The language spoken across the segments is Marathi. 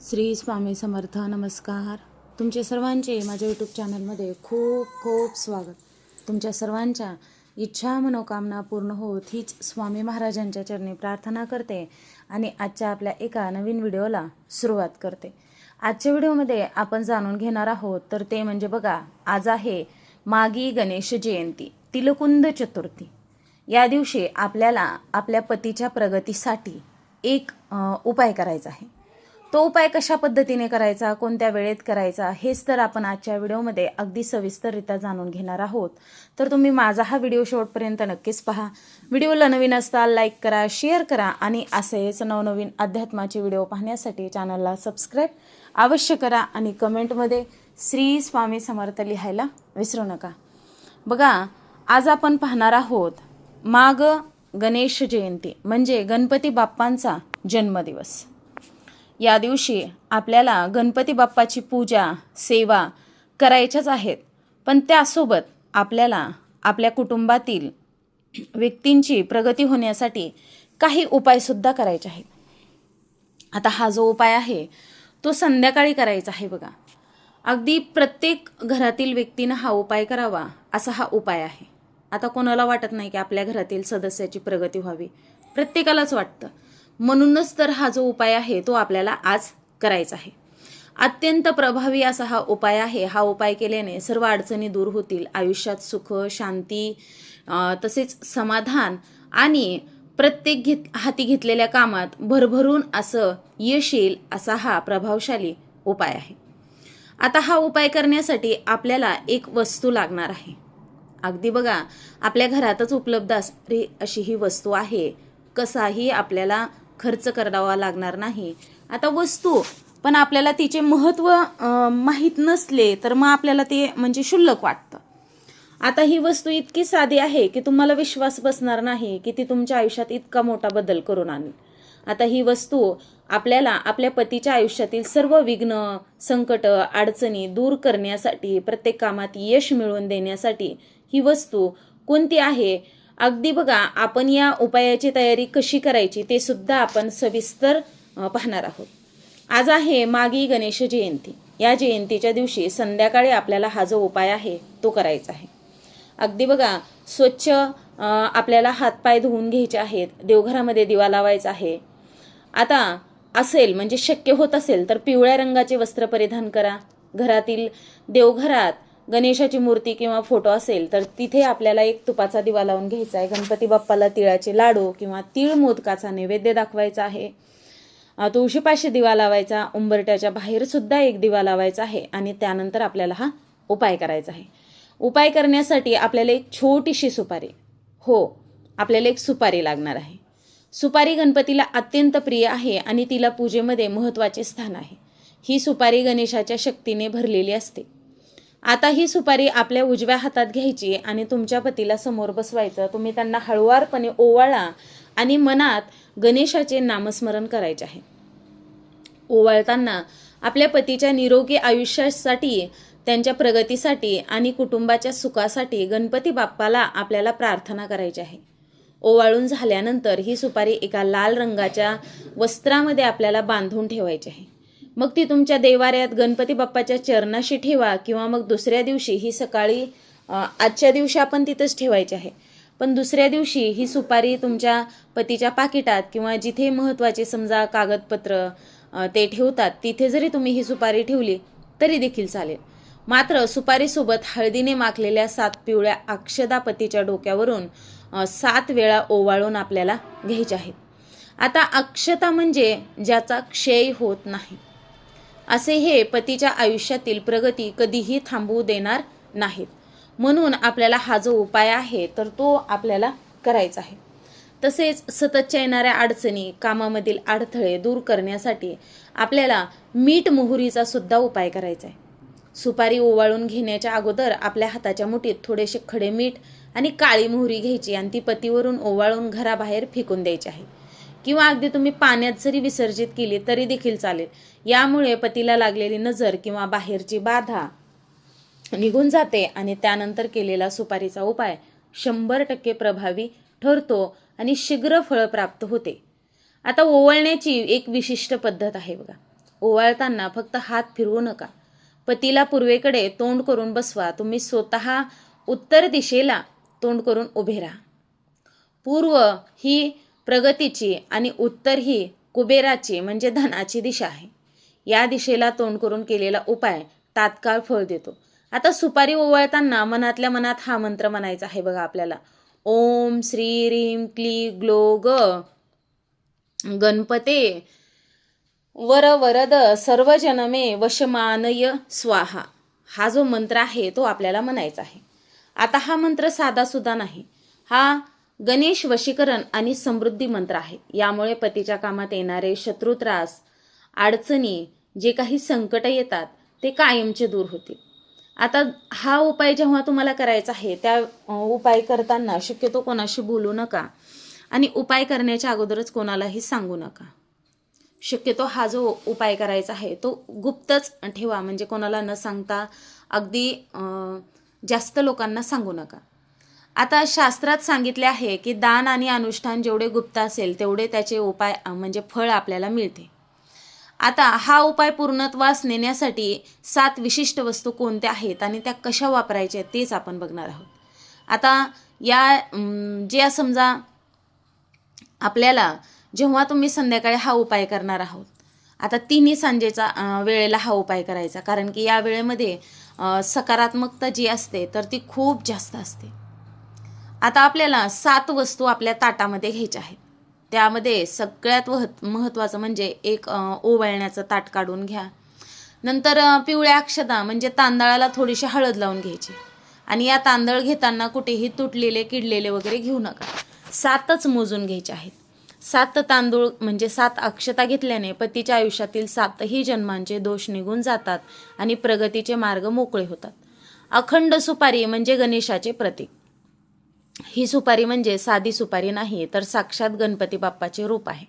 श्री स्वामी समर्थ नमस्कार. तुमचे सर्वांचे माझ्या यूट्यूब चॅनलमध्ये खूप खूप स्वागत. तुमच्या सर्वांच्या इच्छा मनोकामना पूर्ण होत हीच स्वामी महाराजांच्या चरणी प्रार्थना करते आणि आजच्या आपल्या एका नवीन व्हिडिओला सुरुवात करते. आजच्या व्हिडिओमध्ये आपण जाणून घेणार आहोत तर ते म्हणजे बघा आज आहे मागी गणेश जयंती तिलकुंद चतुर्थी. या दिवशी आपल्याला आपल्या पतीच्या प्रगतीसाठी एक उपाय करायचा आहे. तो उपाय कशा पद्धतीने करायचा कोणत्या वेळेत करायचा हेच तर आपण आजच्या व्हिडिओमध्ये अगदी सविस्तररित्या जाणून घेणार आहोत. तर तुम्ही माझा हा व्हिडिओ शेवटपर्यंत नक्कीच पहा. व्हिडिओला नवीन असताल लाईक करा शेअर करा आणि असेच नवनवीन अध्यात्माचे व्हिडिओ पाहण्यासाठी चॅनलला सबस्क्राईब अवश्य करा आणि कमेंटमध्ये श्री स्वामी समर्थ लिहायला विसरू नका. बघा आज आपण पाहणार आहोत माग गणेश जयंती म्हणजे गणपती बाप्पांचा जन्मदिवस. या दिवशी आपल्याला गणपती बाप्पाची पूजा सेवा करायच्याच आहेत. पण त्यासोबत आपल्याला आपल्या कुटुंबातील व्यक्तींची प्रगती होण्यासाठी काही उपायसुद्धा करायचे आहेत. आता हा जो उपाय आहे तो संध्याकाळी करायचा आहे बघा. अगदी प्रत्येक घरातील व्यक्तीनं हा उपाय करावा असा हा उपाय आहे. आता कोणाला वाटत नाही की आपल्या घरातील सदस्याची प्रगती व्हावी. प्रत्येकालाच वाटतं. म्हणूनच तर हा जो उपाय आहे तो आपल्याला आज करायचा आहे. अत्यंत प्रभावी असा हा उपाय आहे. हा उपाय केल्याने सर्व अडचणी दूर होतील. आयुष्यात सुख शांती तसेच समाधान आणि प्रत्येक घेत हाती घेतलेल्या कामात भरभरून असं यश येईल असा हा प्रभावशाली उपाय आहे. आता हा उपाय करण्यासाठी आपल्याला एक वस्तू लागणार आहे. अगदी बघा आपल्या घरातच उपलब्ध असणारी अशी ही वस्तू आहे. कसाही आपल्याला खर्च करावा लागणार नाही. आता वस्तू पण आपल्याला तिचे महत्त्व माहीत नसले तर मग आपल्याला ते म्हणजे क्षुल्लक वाटतं. आता ही वस्तू इतकी साधी आहे की तुम्हाला विश्वास बसणार नाही की ती तुमच्या आयुष्यात इतका मोठा बदल करून आणेल. आता ही वस्तू आपल्याला आपल्या पतीच्या आयुष्यातील सर्व विघ्न संकट अडचणी दूर करण्यासाठी प्रत्येक कामात यश मिळवून देण्यासाठी ही वस्तू कोणती आहे? अगदी बघा आपण या उपायाची तयारी कशी करायची ते सुद्धा आपण सविस्तर पाहणार आहोत. आज आहे मागी गणेश जयंती. या जयंतीच्या दिवशी संध्याकाळी आपल्याला हा जो उपाय आहे तो करायचा आहे. अगदी बघा स्वच्छ आपल्याला हातपाय धुवून घ्यायचे आहेत देवघरामध्ये दिवा लावायचा आहे. आता असेल म्हणजे शक्य होत असेल तर पिवळ्या रंगाचे वस्त्र परिधान करा. घरातील देवघरात गणेशाची मूर्ती किंवा फोटो असेल तर तिथे आपल्याला एक तुपाचा दिवा लावून घ्यायचा आहे. गणपती बाप्पाला तिळाचे लाडू किंवा तीळ मोदकाचा नैवेद्य दाखवायचा आहे. तुळशीपाशी दिवा लावायचा उंबरट्याच्या बाहेर सुद्धा एक दिवा लावायचा आहे आणि त्यानंतर आपल्याला हा उपाय करायचा आहे. उपाय करण्यासाठी आपल्याला एक छोटीशी सुपारी हो आपल्याला एक सुपारी लागणार आहे. सुपारी गणपतीला अत्यंत प्रिय आहे आणि तिला पूजेमध्ये महत्त्वाचे स्थान आहे. ही सुपारी गणेशाच्या शक्तीने भरलेली असते. आता ही सुपारी आपल्या उजव्या हातात घ्यायची आणि तुमच्या पतीला समोर बसवायचं. तुम्ही त्यांना हळुवारपणे ओवाळा आणि मनात गणेशाचे नामस्मरण करायचे आहे. ओवाळताना आपल्या पतीच्या निरोगी आयुष्यासाठी त्यांच्या प्रगतीसाठी आणि कुटुंबाच्या सुखासाठी गणपती बाप्पाला आपल्याला प्रार्थना करायची आहे. ओवाळून झाल्यानंतर ही सुपारी एका लाल रंगाच्या वस्त्रामध्ये आपल्याला बांधून ठेवायची आहे. मग ती तुमच्या देवाऱ्यात गणपती बाप्पाच्या चरणाशी ठेवा किंवा मग दुसऱ्या दिवशी ही सकाळी आजच्या दिवशी आपण तिथंच ठेवायची आहे. पण दुसऱ्या दिवशी ही सुपारी तुमच्या पतीच्या पाकिटात किंवा जिथे महत्त्वाचे समजा कागदपत्र ते ठेवतात तिथे जरी तुम्ही ही सुपारी ठेवली तरी देखील चालेल. मात्र सुपारीसोबत हळदीने माखलेल्या सात पिवळ्या अक्षदा पतीच्या डोक्यावरून सात वेळा ओवाळून आपल्याला घ्यायच्या आहेत. आता अक्षता म्हणजे ज्याचा क्षय होत नाही. असे हे पतीच्या आयुष्यातील प्रगती कधीही थांबवू देणार नाहीत. म्हणून आपल्याला हा जो उपाय आहे तर तो आपल्याला करायचा आहे. तसेच सततच्या येणाऱ्या अडचणी कामामधील अडथळे दूर करण्यासाठी आपल्याला मीठ मोहरीचा सुद्धा उपाय करायचा आहे. सुपारी ओवाळून घेण्याच्या अगोदर आपल्या हाताच्या मुठीत थोडेसे खडे मीठ आणि काळी मोहरी घ्यायची आणि ती पतीवरून ओवाळून घराबाहेर फेकून द्यायची आहे. किंवा अगदी तुम्ही पाण्यात जरी विसर्जित केली तरी देखील चालेल. यामुळे पतीला लागलेली नजर किंवा बाहेरची बाधा निघून जाते आणि त्यानंतर केलेला सुपारीचा उपाय शंभर टक्के प्रभावी ठरतो आणि शीघ्र फळ प्राप्त होते. आता ओवळण्याची एक विशिष्ट पद्धत आहे बघा. ओवाळताना फक्त हात फिरवू नका. पतीला पूर्वेकडे तोंड करून बसवा. तुम्ही स्वतः उत्तर दिशेला तोंड करून उभे राहा. पूर्व ही प्रगतीची आणि उत्तर ही कुबेराची म्हणजे धनाची दिशा आहे. या दिशेला तोंड करून केलेला उपाय तात्काळ फळ देतो. आता सुपारी ओवाळताना मनातल्या मनात हा मंत्र म्हणायचा आहे बघा आपल्याला. ओम श्री रीम क्ली ग्लो ग. गणपते. वर वरद सर्व जनमे वशमानय स्वाहा. हा जो मंत्र आहे तो आपल्याला म्हणायचा आहे. आता हा मंत्र साधा सुद्धा नाही. हा गणेश वशीकरण आणि समृद्धी मंत्र आहे. यामुळे पतीच्या कामात येणारे शत्रू त्रास अडचणी जे काही संकट येतात ते कायमचे दूर होतील. आता हा उपाय जेव्हा तुम्हाला करायचा आहे त्या उपाय करताना शक्यतो कोणाशी बोलू नका आणि उपाय करण्याच्या अगोदरच कोणालाही सांगू नका. शक्यतो हा जो उपाय करायचा आहे तो गुप्तच ठेवा. म्हणजे कोणाला न सांगता अगदी जास्त लोकांना सांगू नका. आता शास्त्रात सांगितले आहे की दान आणि अनुष्ठान जेवढे गुप्त असेल तेवढे त्याचे उपाय म्हणजे फळ आपल्याला मिळते. आता हा उपाय पूर्णत्वास नेण्यासाठी सात विशिष्ट वस्तू कोणत्या आहेत आणि त्या कशा वापरायच्या तेच आपण बघणार आहोत. आता या ज्या समजा आपल्याला जेव्हा तुम्ही संध्याकाळी हा उपाय करणार आहोत आता तिन्ही सांजेचा वेळेला हा उपाय करायचा. कारण की या वेळेमध्ये सकारात्मकता जी असते तर ती खूप जास्त असते. आता आपल्याला सात वस्तू आपल्या ताटामध्ये घ्यायच्या आहेत. त्यामध्ये सगळ्यात वह महत्त्वाचं म्हणजे एक ओवाळण्याचं ताट काढून घ्या. नंतर पिवळ्या अक्षता म्हणजे तांदळाला थोडीशी हळद लावून घ्यायची. आणि या तांदळ घेताना कुठेही तुटलेले किडलेले वगैरे घेऊ नका. सातच मोजून घ्यायचे आहेत. सात तांदूळ म्हणजे सात अक्षता घेतल्याने पतीच्या आयुष्यातील सातही जन्मांचे दोष निघून जातात आणि प्रगतीचे मार्ग मोकळे होतात. अखंड सुपारी म्हणजे गणेशाचे प्रतीक. ही सुपारी म्हणजे साधी सुपारी नाही तर साक्षात गणपती बाप्पाचे रूप आहे.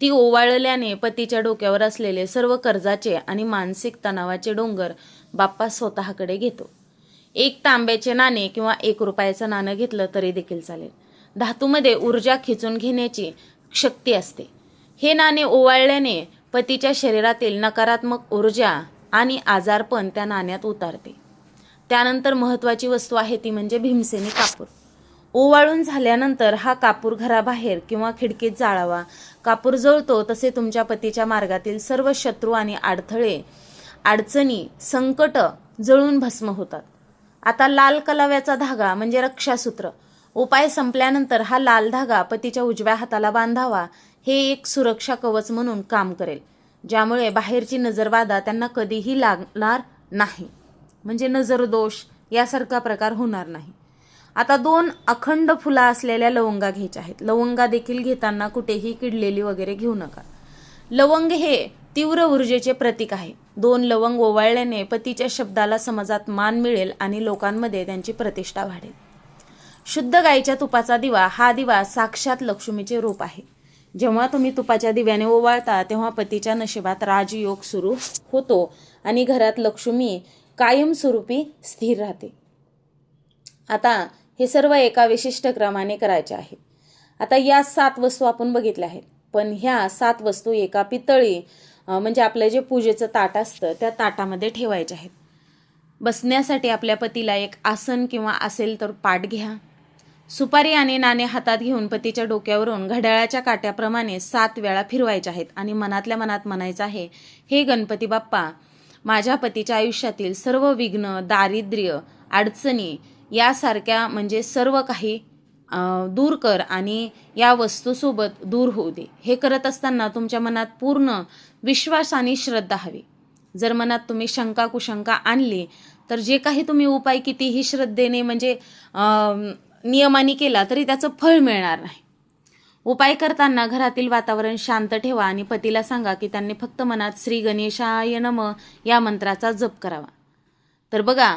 ती ओवाळल्याने पतीच्या डोक्यावर असलेले सर्व कर्जाचे आणि मानसिक तणावाचे डोंगर बाप्पा स्वतःकडे घेतो. एक तांब्याचे नाणे किंवा एक रुपयाचं नाणं घेतलं तरी देखील चालेल. धातूमध्ये ऊर्जा खिचून घेण्याची शक्ती असते. हे नाणे ओवाळल्याने पतीच्या शरीरातील नकारात्मक ऊर्जा आणि आजारपण त्या नाण्यात उतारते. त्यानंतर महत्त्वाची वस्तू आहे ती म्हणजे भीमसेनी कापूर. ओवाळून झाल्यानंतर हा कापूर घराबाहेर किंवा खिडकीत जाळावा. कापूर जळतो तसे तुमच्या पतीच्या मार्गातील सर्व शत्रू आणि अडथळे अडचणी संकट जळून भस्म होतात. आता लाल कलाव्याचा धागा म्हणजे रक्षासूत्र. उपाय संपल्यानंतर हा लाल धागा पतीच्या उजव्या हाताला बांधावा हे एक सुरक्षा कवच म्हणून काम करेल ज्यामुळे बाहेरची नजरबाधा त्यांना कधीही लागणार नाही. म्हणजे नजर दोष यासारखा प्रकार होणार नाही. आता दोन अखंड फुला असलेल्या लवंगा घ्यायच्या आहेत. लवंगा देखील घेताना कुठेही किडलेली वगैरे घेऊ नका. लवंग हे तीव्र ऊर्जेचे प्रतीक आहे. दोन लवंग ओवाळल्याने पतीच्या शब्दाला समाजात मान मिळेल आणि लोकांमध्ये त्यांची प्रतिष्ठा वाढेल. शुद्ध गाईच्या तुपाचा दिवा हा दिवा साक्षात लक्ष्मीचे रूप आहे. जेव्हा तुम्ही तुपाच्या दिव्याने ओवाळता तेव्हा पतीच्या नशिबात राजयोग सुरू होतो आणि घरात लक्ष्मी कायमस्वरूपी स्थिर राहते. आता हे सर्व एका विशिष्ट क्रमाने करायचे आहे. आता या सात वस्तू आपण बघितल्या आहेत. पण ह्या सात वस्तू एका पितळी म्हणजे आपलं जे पूजेचं ताट असतं त्या ताटामध्ये ठेवायच्या आहेत. बसण्यासाठी आपल्या पतीला एक आसन किंवा असेल तर पाठ घ्या. सुपारी आणि नाणे हातात घेऊन पतीच्या डोक्यावरून घड्याळाच्या काट्याप्रमाणे सात वेळा फिरवायच्या आहेत आणि मनातल्या मनात म्हणायचं आहे हे गणपती बाप्पा माझ्या पतीच्या आयुष्यातील सर्व विघ्न दारिद्र्य अडचणी यासारख्या म्हणजे सर्व काही दूर कर आणि या वस्तूसोबत दूर होऊ दे. हे करत असताना तुमच्या मनात पूर्ण विश्वास आणि श्रद्धा हवी. जर मनात तुम्ही शंका कुशंका आणली तर जे काही तुम्ही उपाय कितीही श्रद्धेने म्हणजे नियमाने केला तरी त्याचं फळ मिळणार नाही. उपाय करताना घरातील वातावरण शांत ठेवा आणि पतीला सांगा की त्यांनी फक्त मनात श्री गणेशाय नम या मंत्राचा जप करावा. तर बघा